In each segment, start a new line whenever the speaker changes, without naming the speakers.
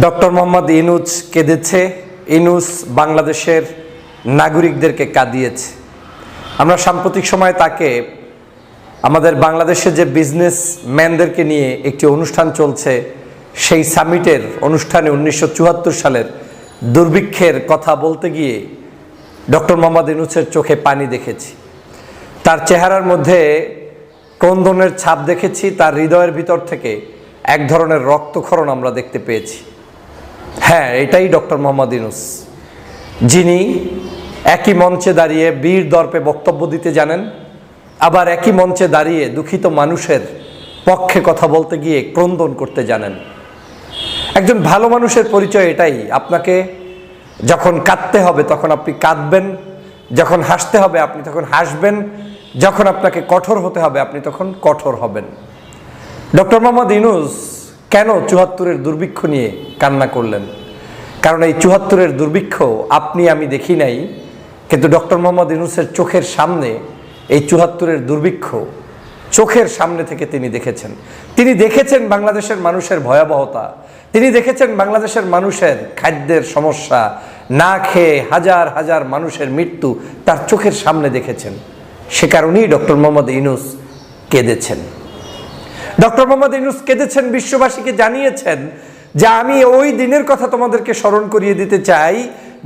Doctor Mohammad Yunus কেঁদেছে ইনুস বাংলাদেশের নাগরিকদেরকে কাঁদিয়েছে। আমরা সাম্প্রতিক সময়ে তাকে, আমাদের বাংলাদেশে যে বিজনেস ম্যানদেরকে নিয়ে একটি অনুষ্ঠান চলছে, সেই সামিটের অনুষ্ঠানে উনিশশো চুয়াত্তর সালের দুর্ভিক্ষের কথা বলতে গিয়ে ডক্টর মোহাম্মদ ইনুসের চোখে পানি দেখেছি। তার চেহারার মধ্যে ক্রন্দনের ছাপ দেখেছি, তার হৃদয়ের ভিতর থেকে এক ধরনের রক্তক্ষরণ আমরা দেখতে পেয়েছি। হ্যাঁ এটাই ডক্টর মোহাম্মদ ইনুস যিনি একই মঞ্চে দাঁড়িয়ে বীর দর্পে বক্তব্য দিতে জানেন, আবার একই মঞ্চে দাঁড়িয়ে দুঃখিত মানুষের পক্ষে কথা বলতে গিয়ে ক্রন্দন করতে জানেন। একজন ভালো মানুষের পরিচয় এটাই, আপনাকে যখন কাঁদতে হবে তখন আপনি কাঁদবেন, যখন হাসতে হবে আপনি তখন হাসবেন, যখন আপনাকে কঠোর হতে হবে আপনি তখন কঠোর হবেন। ডক্টর মোহাম্মদ ইনুস কেন চুহাত্তরের দুর্ভিক্ষ নিয়ে কান্না করলেন? কারণ এই চুহাত্তরের দুর্ভিক্ষ আপনি, আমি দেখি নাই, কিন্তু ডক্টর মোহাম্মদ ইনুসের চোখের সামনে এই চুহাত্তরের দুর্ভিক্ষ চোখের সামনে থেকে তিনি দেখেছেন। তিনি দেখেছেন বাংলাদেশের মানুষের ভয়াবহতা, তিনি দেখেছেন বাংলাদেশের মানুষের খাদ্যের সমস্যা, না খেয়ে হাজার হাজার মানুষের মৃত্যু তার চোখের সামনে দেখেছেন। সে কারণেই ডক্টর মোহাম্মদ ইনুস কেঁদেছেন। ডক্টর মোহাম্মদ ইউনুস কেঁদেছেন, বিশ্ববাসীকে জানিয়েছেন যে আমি ওই দিনের কথা তোমাদেরকে স্মরণ করিয়ে দিতে চাই।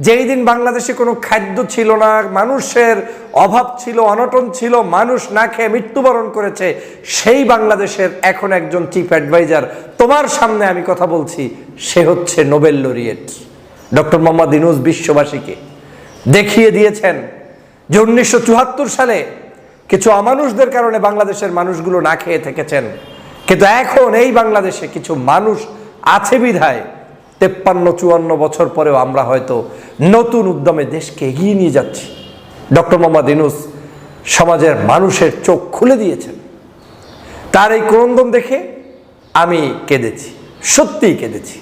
যেই দিন বাংলাদেশে কোনো খাদ্য ছিল না, মানুষের অভাব ছিল, অনটন ছিল, মানুষ না খেয়ে মৃত্যুবরণ করেছে, সেই বাংলাদেশের এখন একজন চিফ অ্যাডভাইজার। তোমার সামনে আমি কথা বলছি, সে হচ্ছে Nobel laureate. Doctor Mohammad Yunus বিশ্ববাসীকে দেখিয়ে দিয়েছেন যে উনিশশো চুয়াত্তর সালে কিছু অমানুষদের কারণে বাংলাদেশের মানুষগুলো না খেয়ে থেকেছেন। কিন্তু এখন এই বাংলাদেশে কিছু মানুষ আছে বিধায় তেপ্পান্ন, চুয়ান্ন বছর পরেও আমরা হয়তো নতুন উদ্যমে দেশকে এগিয়ে নিয়ে যাচ্ছি। ডক্টর মোহাম্মদ ইনুস সমাজের মানুষের চোখ খুলে দিয়েছেন। তার এই ক্রন্দন দেখে আমি কেঁদেছি, সত্যিই কেঁদেছি।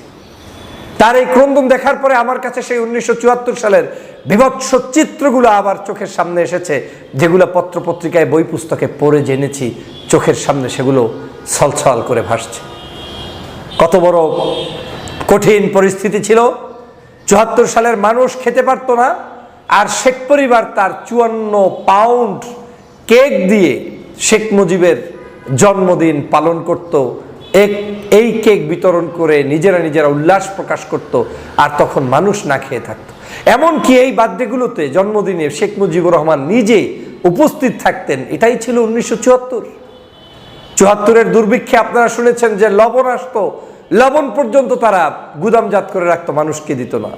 তার এই ক্রন্দন দেখার পরে আমার কাছে সেই উনিশশো চুয়াত্তর সালের বিভৎস চিত্রগুলো আবার চোখের সামনে এসেছে, যেগুলো পত্রপত্রিকায় বই পুস্তকে পড়ে জেনেছি, চোখের সামনে সেগুলো ছলছল করে ভাসছে। কত বড় কঠিন পরিস্থিতি ছিল। চুয়াত্তর সালের মানুষ খেতে পারতো না, আর শেখ পরিবার তার চুয়ান্ন পাউন্ড কেক দিয়ে শেখ মুজিবের জন্মদিন পালন করত। এক, এই কেক বিতরণ করে নিজেরা নিজেরা উল্লাস প্রকাশ করত, আর তখন মানুষ না খেয়ে থাকতো। এমনকি এই বার্থডেগুলোতে জন্মদিনে শেখ মুজিবুর রহমান নিজে উপস্থিত থাকতেন, এটাই ছিল উনিশশো চুয়াত্তর। চুয়াত্তরের দুর্ভিক্ষে আপনারা শুনেছেন যে লবণ আসতো লবণ পর্যন্ত তারা গুদামজাত করে রাখতো, মানুষকে দিত না।